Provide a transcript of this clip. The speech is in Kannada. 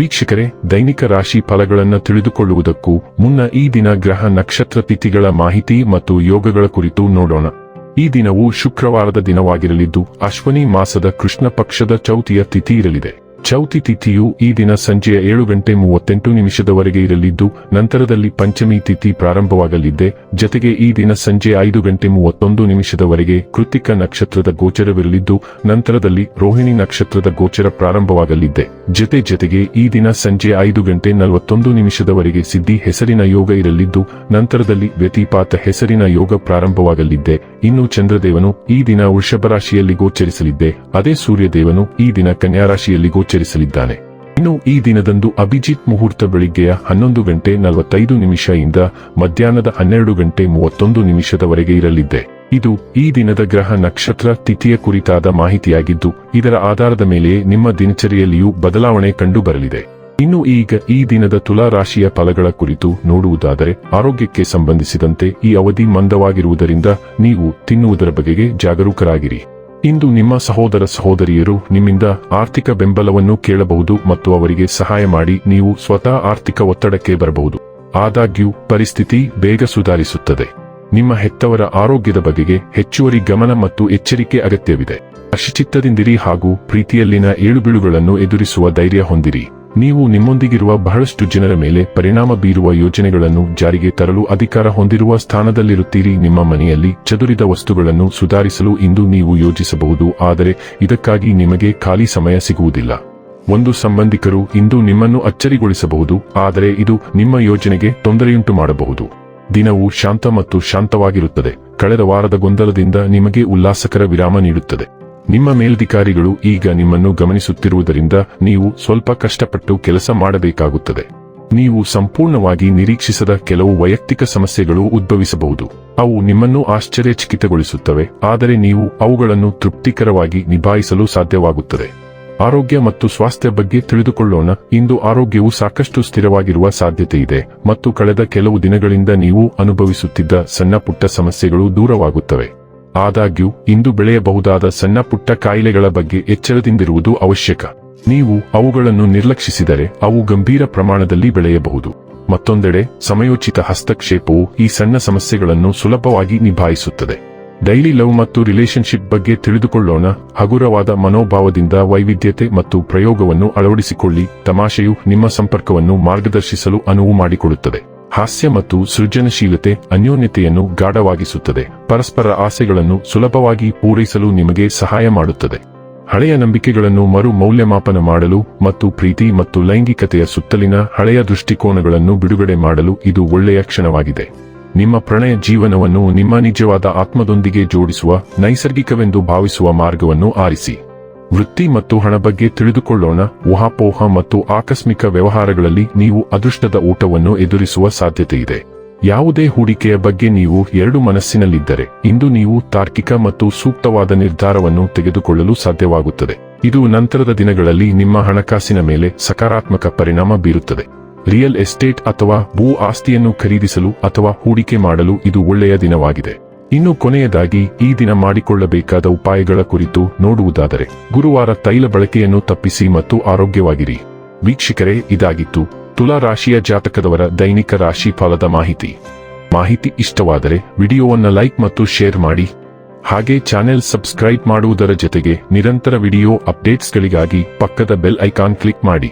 ವೀಕ್ಷಕರೇ, ದೈನಿಕ ರಾಶಿ ಫಲಗಳನ್ನು ತಿಳಿದುಕೊಳ್ಳುವುದಕ್ಕೂ ಮುನ್ನ ಈ ದಿನ ಗ್ರಹ ನಕ್ಷತ್ರ ತಿಥಿಗಳ ಮಾಹಿತಿ ಮತ್ತು ಯೋಗಗಳ ಕುರಿತು ನೋಡೋಣ. ಈ ದಿನವು ಶುಕ್ರವಾರದ ದಿನವಾಗಿರಲಿದ್ದು, ಅಶ್ವನಿ ಮಾಸದ ಕೃಷ್ಣ ಪಕ್ಷದ ಚೌತಿಯ ತಿಥಿ ಇರಲಿದೆ. ಚೌತಿ ತಿಥಿಯು ಈ ದಿನ ಸಂಜೆಯ ಏಳು ಗಂಟೆ ಮೂವತ್ತೆಂಟು ನಿಮಿಷದವರೆಗೆ ಇರಲಿದ್ದು, ನಂತರದಲ್ಲಿ ಪಂಚಮಿ ತಿಥಿ ಪ್ರಾರಂಭವಾಗಲಿದೆ ಜತೆಗೆ ಈ ದಿನ ಸಂಜೆ ಐದು ಗಂಟೆ ಮೂವತ್ತೊಂದು ನಿಮಿಷದವರೆಗೆ ಕೃತಿಕ ನಕ್ಷತ್ರದ ಗೋಚರವಿರಲಿದ್ದು, ನಂತರದಲ್ಲಿ ರೋಹಿಣಿ ನಕ್ಷತ್ರದ ಗೋಚರ ಪ್ರಾರಂಭವಾಗಲಿದೆ ಜತೆ ಜತೆಗೆ ಈ ದಿನ ಸಂಜೆ ಐದು ಗಂಟೆ ನಲವತ್ತೊಂದು ನಿಮಿಷದವರೆಗೆ ಸಿದ್ಧಿ ಹೆಸರಿನ ಯೋಗ ಇರಲಿದ್ದು, ನಂತರದಲ್ಲಿ ವ್ಯತಿಪಾತ ಹೆಸರಿನ ಯೋಗ ಪ್ರಾರಂಭವಾಗಲಿದೆ ಇನ್ನು ಚಂದ್ರದೇವನು ಈ ದಿನ ವೃಷಭ ರಾಶಿಯಲ್ಲಿ ಗೋಚರಿಸಲಿದ್ದೆ. ಅದೇ ಸೂರ್ಯದೇವನು ಈ ದಿನ ಕನ್ಯಾ ರಾಶಿಯಲ್ಲಿ ಗೋಚರಿಸಲಿದ್ದಾನೆ. ಇನ್ನು ಈ ದಿನದಂದು ಅಭಿಜಿತ್ ಮುಹೂರ್ತ ಬೆಳಿಗ್ಗೆಯ ಹನ್ನೊಂದು ಗಂಟೆ ನಲವತ್ತೈದು ನಿಮಿಷ ಇಂದ ಮಧ್ಯಾಹ್ನದ ಹನ್ನೆರಡು ಗಂಟೆ ಮೂವತ್ತೊಂದು ನಿಮಿಷದವರೆಗೆ ಇರಲಿದ್ದೆ ಇದು ಈ ದಿನದ ಗ್ರಹ ನಕ್ಷತ್ರ ತಿಥಿಯ ಕುರಿತಾದ ಮಾಹಿತಿಯಾಗಿದ್ದು, ಇದರ ಆಧಾರದ ಮೇಲೆ ನಿಮ್ಮ ದಿನಚರಿಯಲ್ಲಿಯೂ ಬದಲಾವಣೆ ಕಂಡು ಬರಲಿದೆ ಇನ್ನು ಈಗ ಈ ದಿನದ ತುಲಾ ರಾಶಿಯ ಫಲಗಳ ಕುರಿತು ನೋಡುವುದಾದರೆ, ಆರೋಗ್ಯಕ್ಕೆ ಸಂಬಂಧಿಸಿದಂತೆ ಈ ಅವಧಿ ಮಂದವಾಗಿರುವುದರಿಂದ ನೀವು ತಿನ್ನುವುದರ ಬಗೆಗೆ ಜಾಗರೂಕರಾಗಿರಿ. ಇಂದು ನಿಮ್ಮ ಸಹೋದರ ಸಹೋದರಿಯರು ನಿಮ್ಮಿಂದ ಆರ್ಥಿಕ ಬೆಂಬಲವನ್ನು ಕೇಳಬಹುದು ಮತ್ತು ಅವರಿಗೆ ಸಹಾಯ ಮಾಡಿ ನೀವು ಸ್ವತಃ ಆರ್ಥಿಕ ಒತ್ತಡಕ್ಕೆ ಬರಬಹುದು. ಆದಾಗ್ಯೂ, ಪರಿಸ್ಥಿತಿ ಬೇಗ ಸುಧಾರಿಸುತ್ತದೆ. ನಿಮ್ಮ ಹೆತ್ತವರ ಆರೋಗ್ಯದ ಬಗೆಗೆ ಹೆಚ್ಚುವರಿ ಗಮನ ಮತ್ತು ಎಚ್ಚರಿಕೆ ಅಗತ್ಯವಿದೆ. ಅಶಿಚಿತ್ತದಿಂದಿರಿ ಹಾಗೂ ಪ್ರೀತಿಯಲ್ಲಿನ ಏಳುಬೀಳುಗಳನ್ನು ಎದುರಿಸುವ ಧೈರ್ಯ ಹೊಂದಿರಿ. ನೀವು ನಿಮ್ಮೊಂದಿಗಿರುವ ಬಹಳಷ್ಟು ಜನರ ಮೇಲೆ ಪರಿಣಾಮ ಬೀರುವ ಯೋಜನೆಗಳನ್ನು ಜಾರಿಗೆ ತರಲು ಅಧಿಕಾರ ಹೊಂದಿರುವ ಸ್ಥಾನದಲ್ಲಿರುತ್ತೀರಿ. ನಿಮ್ಮ ಮನೆಯಲ್ಲಿ ಚದುರಿದ ವಸ್ತುಗಳನ್ನು ಸುಧಾರಿಸಲು ಇಂದು ನೀವು ಯೋಜಿಸಬಹುದು, ಆದರೆ ಇದಕ್ಕಾಗಿ ನಿಮಗೆ ಖಾಲಿ ಸಮಯ ಸಿಗುವುದಿಲ್ಲ. ಒಂದು ಸಂಬಂಧಿಕರು ಇಂದು ನಿಮ್ಮನ್ನು ಅಚ್ಚರಿಗೊಳಿಸಬಹುದು, ಆದರೆ ಇದು ನಿಮ್ಮ ಯೋಜನೆಗೆ ತೊಂದರೆಯುಂಟು ಮಾಡಬಹುದು. ದಿನವು ಶಾಂತ ಮತ್ತು ಶಾಂತವಾಗಿರುತ್ತದೆ. ಕಳೆದ ವಾರದ ಗೊಂದಲದಿಂದ ನಿಮಗೆ ಉಲ್ಲಾಸಕರ ವಿರಾಮ ನೀಡುತ್ತದೆ. ನಿಮ್ಮ ಮೇಲಧಿಕಾರಿಗಳು ಈಗ ನಿಮ್ಮನ್ನು ಗಮನಿಸುತ್ತಿರುವುದರಿಂದ ನೀವು ಸ್ವಲ್ಪ ಕಷ್ಟಪಟ್ಟು ಕೆಲಸ ಮಾಡಬೇಕಾಗುತ್ತದೆ. ನೀವು ಸಂಪೂರ್ಣವಾಗಿ ನಿರೀಕ್ಷಿಸದ ಕೆಲವು ವೈಯಕ್ತಿಕ ಸಮಸ್ಯೆಗಳು ಉದ್ಭವಿಸಬಹುದು. ಅವು ನಿಮ್ಮನ್ನು ಆಶ್ಚರ್ಯಚಕಿತಗೊಳಿಸುತ್ತವೆ, ಆದರೆ ನೀವು ಅವುಗಳನ್ನು ತೃಪ್ತಿಕರವಾಗಿ ನಿಭಾಯಿಸಲು ಸಾಧ್ಯವಾಗುತ್ತದೆ. ಆರೋಗ್ಯ ಮತ್ತು ಸ್ವಾಸ್ಥ್ಯ ಬಗ್ಗೆ ತಿಳಿದುಕೊಳ್ಳೋಣ. ಇಂದು ಆರೋಗ್ಯವು ಸಾಕಷ್ಟು ಸ್ಥಿರವಾಗಿರುವ ಸಾಧ್ಯತೆ ಇದೆ ಮತ್ತು ಕಳೆದ ಕೆಲವು ದಿನಗಳಿಂದ ನೀವು ಅನುಭವಿಸುತ್ತಿದ್ದ ಸಣ್ಣ ಪುಟ್ಟ ಸಮಸ್ಯೆಗಳು ದೂರವಾಗುತ್ತವೆ. ಆದಾಗ್ಯೂ, ಇಂದು ಬೆಳೆಯಬಹುದಾದ ಸಣ್ಣ ಪುಟ್ಟ ಕಾಯಿಲೆಗಳ ಬಗ್ಗೆ ಎಚ್ಚರದಿಂದಿರುವುದು ಅವಶ್ಯಕ. ನೀವು ಅವುಗಳನ್ನು ನಿರ್ಲಕ್ಷಿಸಿದರೆ ಅವು ಗಂಭೀರ ಪ್ರಮಾಣದಲ್ಲಿ ಬೆಳೆಯಬಹುದು. ಮತ್ತೊಂದೆಡೆ, ಸಮಯೋಚಿತ ಹಸ್ತಕ್ಷೇಪವು ಈ ಸಣ್ಣ ಸಮಸ್ಯೆಗಳನ್ನು ಸುಲಭವಾಗಿ ನಿಭಾಯಿಸುತ್ತದೆ. ಡೈಲಿ ಲವ್ ಮತ್ತು ರಿಲೇಶನ್ಶಿಪ್ ಬಗ್ಗೆ ತಿಳಿದುಕೊಳ್ಳೋಣ. ಹಗುರವಾದ ಮನೋಭಾವದಿಂದ ವೈವಿಧ್ಯತೆ ಮತ್ತು ಪ್ರಯೋಗವನ್ನು ಅಳವಡಿಸಿಕೊಳ್ಳಿ. ತಮಾಷೆಯು ನಿಮ್ಮ ಸಂಪರ್ಕವನ್ನು ಮಾರ್ಗದರ್ಶಿಸಲು ಅನುವು ಮಾಡಿಕೊಡುತ್ತದೆ. ಹಾಸ್ಯ ಮತ್ತು ಸೃಜನಶೀಲತೆ ಅನ್ಯೋನ್ಯತೆಯನ್ನು ಗಾಢವಾಗಿಸುತ್ತದೆ. ಪರಸ್ಪರ ಆಸೆಗಳನ್ನು ಸುಲಭವಾಗಿ ಪೂರೈಸಲು ನಿಮಗೆ ಸಹಾಯ ಮಾಡುತ್ತದೆ. ಹಳೆಯ ನಂಬಿಕೆಗಳನ್ನು ಮರು ಮೌಲ್ಯಮಾಪನ ಮಾಡಲು ಮತ್ತು ಪ್ರೀತಿ ಮತ್ತು ಲೈಂಗಿಕತೆಯ ಸುತ್ತಲಿನ ಹಳೆಯ ದೃಷ್ಟಿಕೋನಗಳನ್ನು ಬಿಡುಗಡೆ ಮಾಡಲು ಇದು ಒಳ್ಳೆಯ ಕ್ಷಣವಾಗಿದೆ. ನಿಮ್ಮ ಪ್ರಣಯ ಜೀವನವನ್ನು ನಿಮ್ಮ ನಿಜವಾದ ಆತ್ಮದೊಂದಿಗೆ ಜೋಡಿಸುವ ನೈಸರ್ಗಿಕವೆಂದು ಭಾವಿಸುವ ಮಾರ್ಗವನ್ನು ಆರಿಸಿ. ವೃತ್ತಿ ಮತ್ತು ಹಣ ಬಗ್ಗೆ ತಿಳಿದುಕೊಳ್ಳೋಣ. ಊಹಾಪೋಹ ಮತ್ತು ಆಕಸ್ಮಿಕ ವ್ಯವಹಾರಗಳಲ್ಲಿ ನೀವು ಅದೃಷ್ಟದ ಊಟವನ್ನು ಎದುರಿಸುವ ಸಾಧ್ಯತೆ ಇದೆ. ಯಾವುದೇ ಹೂಡಿಕೆಯ ಬಗ್ಗೆ ನೀವು ಎರಡು ಮನಸ್ಸಿನಲ್ಲಿದ್ದರೆ, ಇಂದು ನೀವು ತಾರ್ಕಿಕ ಮತ್ತು ಸೂಕ್ತವಾದ ನಿರ್ಧಾರವನ್ನು ತೆಗೆದುಕೊಳ್ಳಲು ಸಾಧ್ಯವಾಗುತ್ತದೆ. ಇದು ನಂತರದ ದಿನಗಳಲ್ಲಿ ನಿಮ್ಮ ಹಣಕಾಸಿನ ಮೇಲೆ ಸಕಾರಾತ್ಮಕ ಪರಿಣಾಮ ಬೀರುತ್ತದೆ. ರಿಯಲ್ ಎಸ್ಟೇಟ್ ಅಥವಾ ಭೂ ಆಸ್ತಿಯನ್ನು ಖರೀದಿಸಲು ಅಥವಾ ಹೂಡಿಕೆ ಮಾಡಲು ಇದು ಒಳ್ಳೆಯ ದಿನವಾಗಿದೆ. ಇನ್ನು ಕೊನೆಯದಾಗಿ ಈ ದಿನ ಮಾಡಿಕೊಳ್ಳಬೇಕಾದ ಉಪಾಯಗಳ ಕುರಿತು ನೋಡುವುದಾದರೆ ಗುರುವಾರ ತೈಲ ಬಳಕೆಯನ್ನು ತಪ್ಪಿಸಿ ಮತ್ತು ಆರೋಗ್ಯವಾಗಿರಿ. ವೀಕ್ಷಕರೇ, ಇದಾಗಿತ್ತು ತುಲಾ ರಾಶಿಯ ಜಾತಕದವರ ದೈನಿಕ ರಾಶಿ ಫಲದ ಮಾಹಿತಿ. ಮಾಹಿತಿ ಇಷ್ಟವಾದರೆ ವಿಡಿಯೋವನ್ನು ಲೈಕ್ ಮತ್ತು ಶೇರ್ ಮಾಡಿ. ಹಾಗೆ ಚಾನೆಲ್ ಸಬ್ಸ್ಕ್ರೈಬ್ ಮಾಡುವುದರ ಜೊತೆಗೆ ನಿರಂತರ ವಿಡಿಯೋ ಅಪ್ಡೇಟ್ಸ್ಗಳಿಗಾಗಿ ಪಕ್ಕದ ಬೆಲ್ ಐಕಾನ್ ಕ್ಲಿಕ್ ಮಾಡಿ.